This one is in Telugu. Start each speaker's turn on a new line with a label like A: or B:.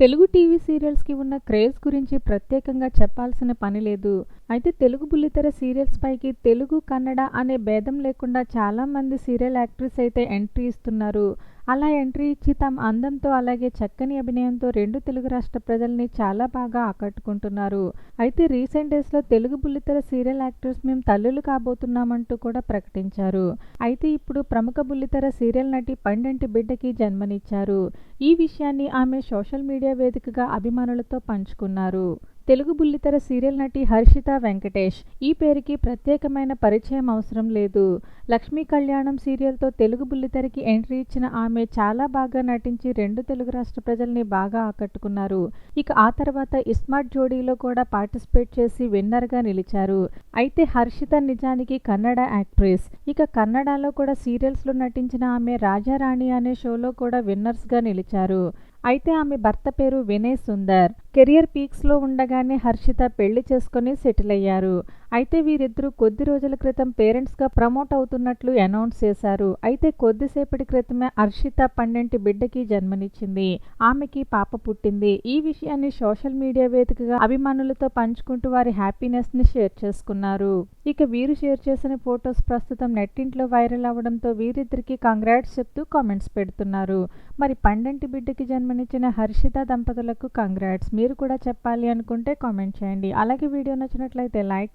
A: తెలుగు టీవీ సీరియల్స్కి ఉన్న క్రేజ్ గురించి ప్రత్యేకంగా చెప్పాల్సిన పని లేదు. అయితే తెలుగు బుల్లితెర సీరియల్స్ పైకి తెలుగు కన్నడ అనే భేదం లేకుండా చాలా మంది సీరియల్ యాక్ట్రెస్ అయితే ఎంట్రీ ఇస్తున్నారు. అలా ఎంట్రీ ఇచ్చి తమ అందంతో అలాగే చక్కని అభినయంతో రెండు తెలుగు రాష్ట్ర ప్రజల్ని చాలా బాగా ఆకట్టుకుంటున్నారు. అయితే రీసెంట్ డేస్లో తెలుగు బుల్లితెర సీరియల్ యాక్టర్స్ మేము తల్లులు కాబోతున్నామంటూ కూడా ప్రకటించారు. అయితే ఇప్పుడు ప్రముఖ బుల్లితెర సీరియల్ నటి పండంటి బిడ్డకి జన్మనిచ్చారు. ఈ విషయాన్ని ఆమె సోషల్ మీడియా వేదికగా అభిమానులతో పంచుకున్నారు. తెలుగు బుల్లితెర సీరియల్ నటి హర్షిత వెంకటేష్. ఈ పేరుకి ప్రత్యేకమైన పరిచయం అవసరం లేదు. లక్ష్మీ కళ్యాణం సీరియల్తో తెలుగు బుల్లితెరకి ఎంట్రీ ఇచ్చిన ఆమె చాలా బాగా నటించి రెండు తెలుగు రాష్ట్ర ప్రజల్ని బాగా ఆకట్టుకున్నారు. ఇక ఆ తర్వాత ఇస్మార్ట్ జోడీలో కూడా పార్టిసిపేట్ చేసి విన్నర్గా నిలిచారు. అయితే హర్షిత నిజానికి కన్నడ యాక్ట్రెస్. ఇక కన్నడలో కూడా సీరియల్స్లో నటించిన ఆమె రాజారాణి అనే షోలో కూడా విన్నర్స్గా నిలిచారు. అయితే ఆమె భర్త పేరు వినయ్ సుందర్. కెరియర్ పీక్స్లో ఉండగానే హర్షిత పెళ్ళి చేసుకుని సెటిల్ అయ్యారు. అయితే వీరిద్దరూ కొద్ది రోజుల క్రితం పేరెంట్స్గా ప్రమోట్ అవుతున్నట్లు అనౌన్స్ చేశారు. అయితే కొద్దిసేపటి క్రితమే హర్షిత పన్నెంటి బిడ్డకి జన్మనిచ్చింది. ఆమెకి పాప పుట్టింది. ఈ విషయాన్ని సోషల్ మీడియా వేదికగా అభిమానులతో పంచుకుంటూ వారి హ్యాపీనెస్ని షేర్ చేసుకున్నారు. ఇక వీరు షేర్ చేసిన ఫొటోస్ ప్రస్తుతం నెట్టింట్లో వైరల్ అవడంతో వీరిద్దరికి కంగ్రాట్స్ చెప్తూ కామెంట్స్ పెడుతున్నారు. మరి పండంటి బిడ్డకి జన్మనిచ్చిన హర్షిత దంపతులకు కంగ్రాట్స్. మీరు కూడా చెప్పాలి అనుకుంటే కామెంట్ చేయండి. అలాగే వీడియో నచ్చినట్లయితే లైక్